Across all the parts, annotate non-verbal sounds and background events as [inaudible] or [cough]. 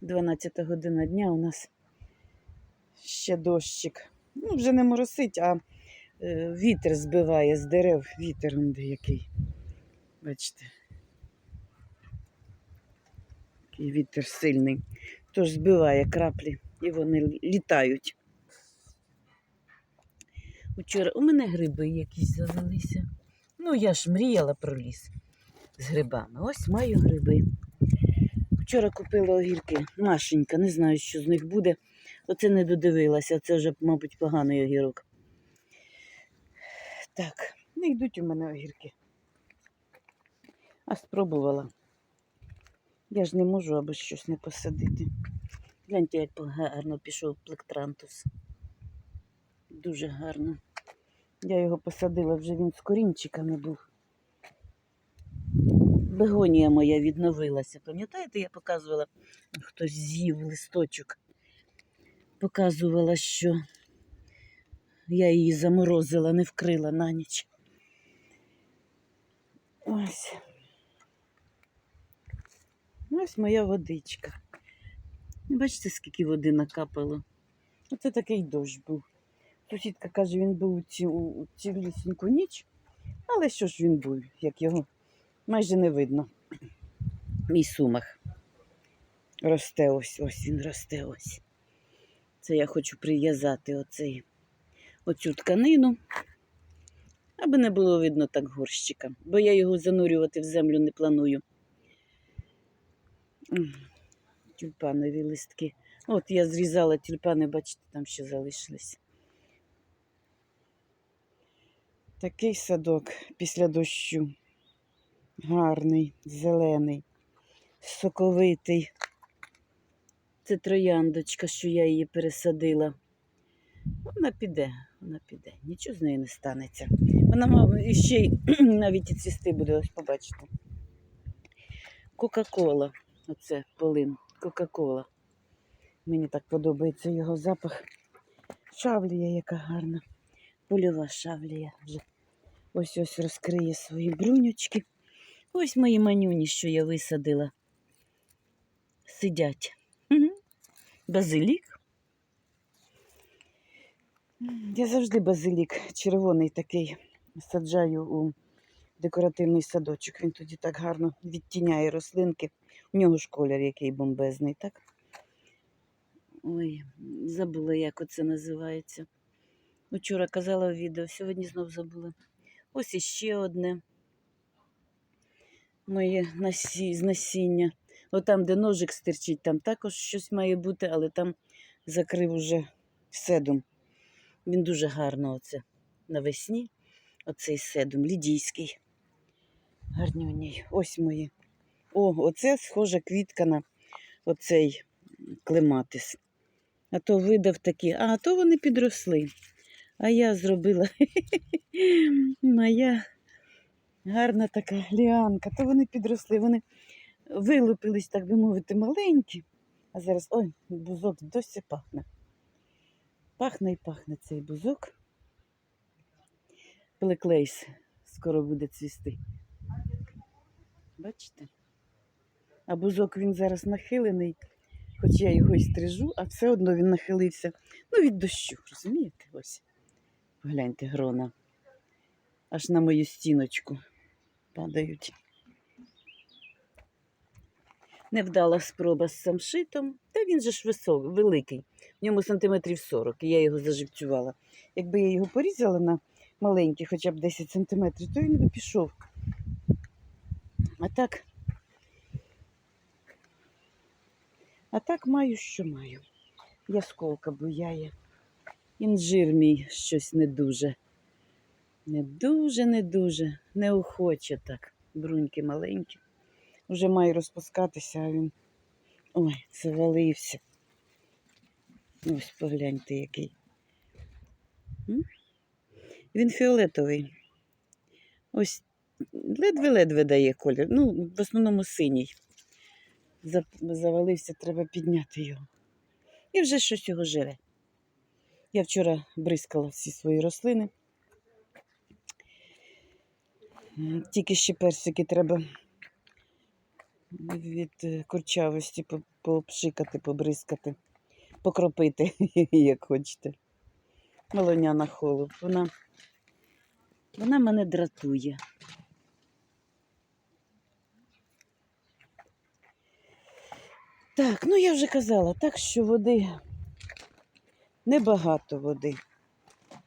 12 година дня у нас ще дощик. Ну, вже не моросить, а е, вітер збиває з дерев. Вітер он де який. Бачите. Який вітер сильний. Тож збиває краплі і вони літають. Вчора у мене гриби якісь завелися. Ну, я ж мріяла про ліс з грибами. Ось маю гриби. Вчора купила огірки. Машенька, не знаю, що з них буде. Оце не додивилася, це вже, мабуть, поганий огірок. Так, не йдуть у мене огірки. А спробувала. Я ж не можу аби щось не посадити. Гляньте, як гарно пішов плектрантус. Дуже гарно. Я його посадила, вже він з корінчиками був. Бегонія моя відновилася. Пам'ятаєте, я показувала, хтось з'їв листочок. Показувала, що я її заморозила, не вкрила на ніч. Ось. Ось моя водичка. Бачите, скільки води накапало. Оце такий дощ був. Сусідка каже, він був у ці- у цілісіньку ніч, але що ж він був, як його майже не видно. Мій сумах. Росте ось, ось він росте ось. Це я хочу прив'язати оцей, оцю тканину, аби не було видно так горщика, бо я його занурювати в землю не планую. Тюльпанові листки. От я зрізала тюльпани, бачите, там ще залишились. Такий садок після дощу. Гарний, зелений, соковитий. Це трояндочка, що я її пересадила. Вона піде, вона піде. Нічого з нею не станеться. Вона ще й [clears throat] навіть і цвісти буде, ось побачите. Кока-кола. Оце полин. Кока-кола. Мені так подобається його запах. Шавлія, яка гарна. Польова шавлія вже. Ось ось розкриє свої брунючки. Ось мої манюні, що я висадила. Сидять. Базилік. Я завжди базилік червоний такий саджаю у декоративний садочок. Він тоді так гарно відтіняє рослинки. У нього ж колір який бомбезний, так? Ой, забула, як оце називається. Вчора казала в відео, сьогодні знов забула. Ось іще одне моє насі... з насіння. Отам, де ножик стирчить, там також щось має бути, але там закрив уже седум. Він дуже гарно оце навесні. Оцей седум, лідійський. Гарнюній. Ось мої. О, оце схожа квітка на оцей клематис. А то видав такі, а то вони підросли. А я зробила [laughs] моя гарна така ліанка, то вони підросли, вони вилупились, так би мовити, маленькі. А зараз ой, бузок досі пахне. Пахне і пахне цей бузок. Плеклейс скоро буде цвісти. Бачите? А бузок він зараз нахилений, хоч я його і стрижу, а все одно він нахилився. Ну, від дощу, розумієте? Ось. Погляньте, грона. Аж на мою стіночку падають. Невдала спроба з самшитом, та він же ж висок, великий. В ньому сантиметрів 40, і я його заживцювала. Якби я його порізала на маленькі, хоча б 10 сантиметрів, то він би пішов. А так, а так маю, що маю. Ясколка буяє. Інжир мій щось не дуже. Не дуже, не дуже, неохоче так. Бруньки маленькі. Вже має розпускатися, а він. Ой, завалився. Ось погляньте, який. Він фіолетовий. Ось ледве-ледве дає колір. Ну, в основному синій. Завалився, треба підняти його. І вже щось його жере. Я вчора бризкала всі свої рослини. Тільки ще персики треба від е, курчавості по- попшикати, побризкати, покропити, [laughs] як хочете. Малоняна холуб. Вона, вона мене дратує. Так, ну я вже казала, так що води небагато води.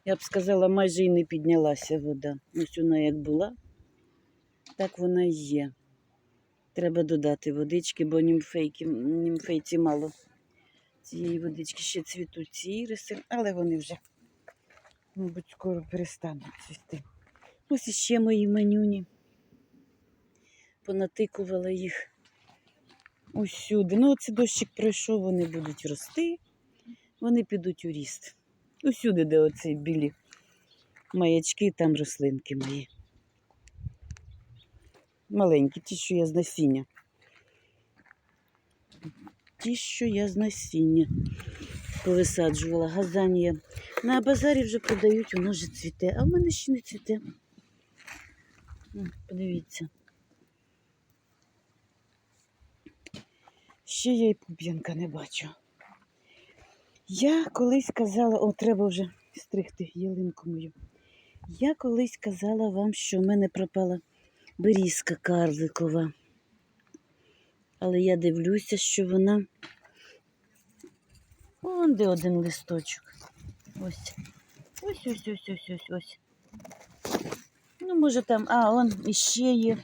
Я б сказала, майже і не піднялася вода. Ось вона як була, так вона і є. Треба додати водички, бо німфейки, німфейці мало цієї водички ще цвітуть ці іриси, але вони вже, мабуть, скоро перестануть цвісти. Ось іще мої манюні. Понатикувала їх усюди. Ну, оце дощик пройшов, вони будуть рости, вони підуть у ріст. Усюди, де оці білі маячки, там рослинки мої. Маленькі, ті, що я з насіння. Ті, що я з насіння повисаджувала. Газанія. На базарі вже продають, воно вже цвіте, а в мене ще не цвіте. Подивіться. Ще я і пуп'янка не бачу. Я колись казала, о, треба вже стригти ялинку мою. Я колись казала вам, що в мене пропала берізка карликова. Але я дивлюся, що вона. Вон де один листочок. Ось. Ось, ось, ось, ось, ось, ось. Ну, може там, а, он іще є.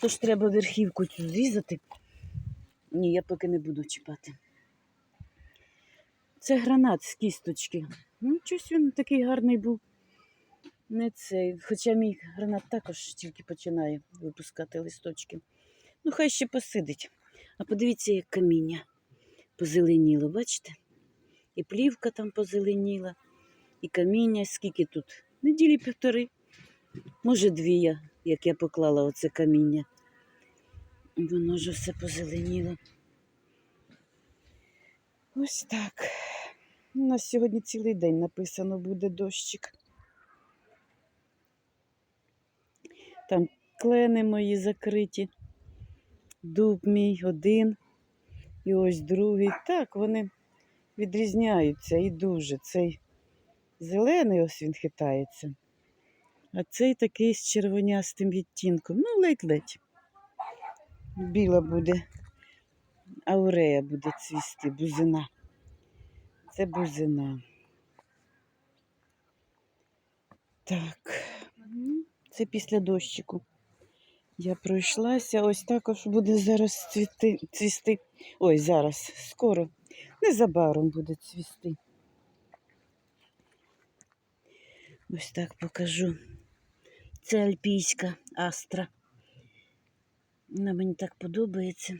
Тож треба верхівку цю зрізати. Ні, я поки не буду чіпати. Це гранат з кісточки. Ну, щось він такий гарний був. Не цей. Хоча мій гранат також тільки починає випускати листочки. Ну, хай ще посидить. А подивіться, як каміння позеленіло, бачите? І плівка там позеленіла, і каміння, скільки тут? Неділі півтори. Може, дві, я, як я поклала оце каміння. Воно ж все позеленіло. Ось так. У нас сьогодні цілий день написано буде дощик. Там клени мої закриті. Дуб мій один. І ось другий. Так, вони відрізняються і дуже. Цей зелений ось він хитається. А цей такий з червонястим відтінком. Ну, ледь-ледь. Біла буде. Аурея буде цвісти, бузина. Це бузина. Так, це після дощику. Я пройшлася, ось також буде зараз цвіти, цвісти. Ой, зараз, скоро, незабаром буде цвісти. Ось так покажу. Це альпійська астра. Вона мені так подобається.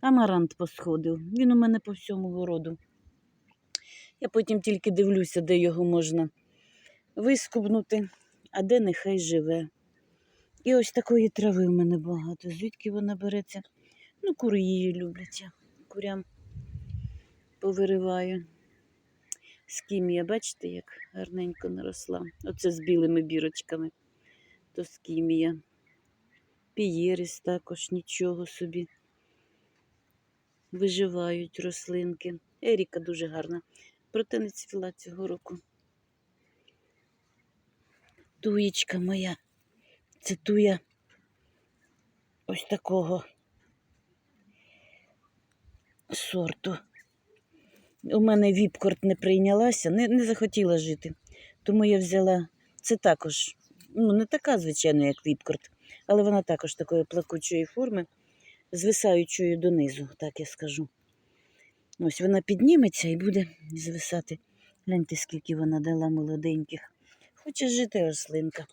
Амарант посходив. Він у мене по всьому городу. Я потім тільки дивлюся, де його можна вискубнути, а де нехай живе. І ось такої трави в мене багато. Звідки вона береться? Ну, кури її люблять. Курям повириваю. Скімія, бачите, як гарненько наросла. Оце з білими бірочками. То скімія. Пієріс також нічого собі. Виживають рослинки. Еріка дуже гарна. Проте не цвіла цього року. Туєчка моя. Це туя ось такого сорту. У мене віпкорт не прийнялася, не, не захотіла жити. Тому я взяла це також, ну, не така, звичайно, як віпкорт, але вона також такої плакучої форми, звисаючої донизу, так я скажу. Ось вона підніметься і буде звисати. Гляньте, скільки вона дала молоденьких. Хоче жити рослинка.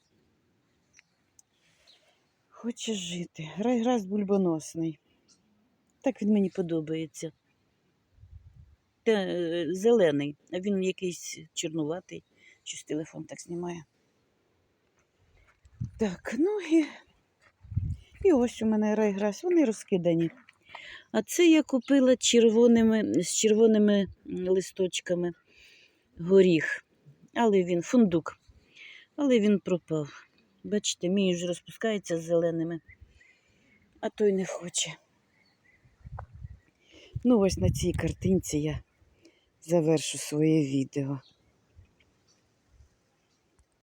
Хоче жити. Райграс бульбоносний. Так він мені подобається. Та, е, зелений, а він якийсь чорнуватий. Щось телефон так знімає. Так, ну і, і ось у мене райграс, вони розкидані. А це я купила червоними, з червоними листочками горіх. Але він фундук але він пропав. Бачите, мій вже розпускається з зеленими, а той не хоче. Ну, ось на цій картинці я завершу своє відео.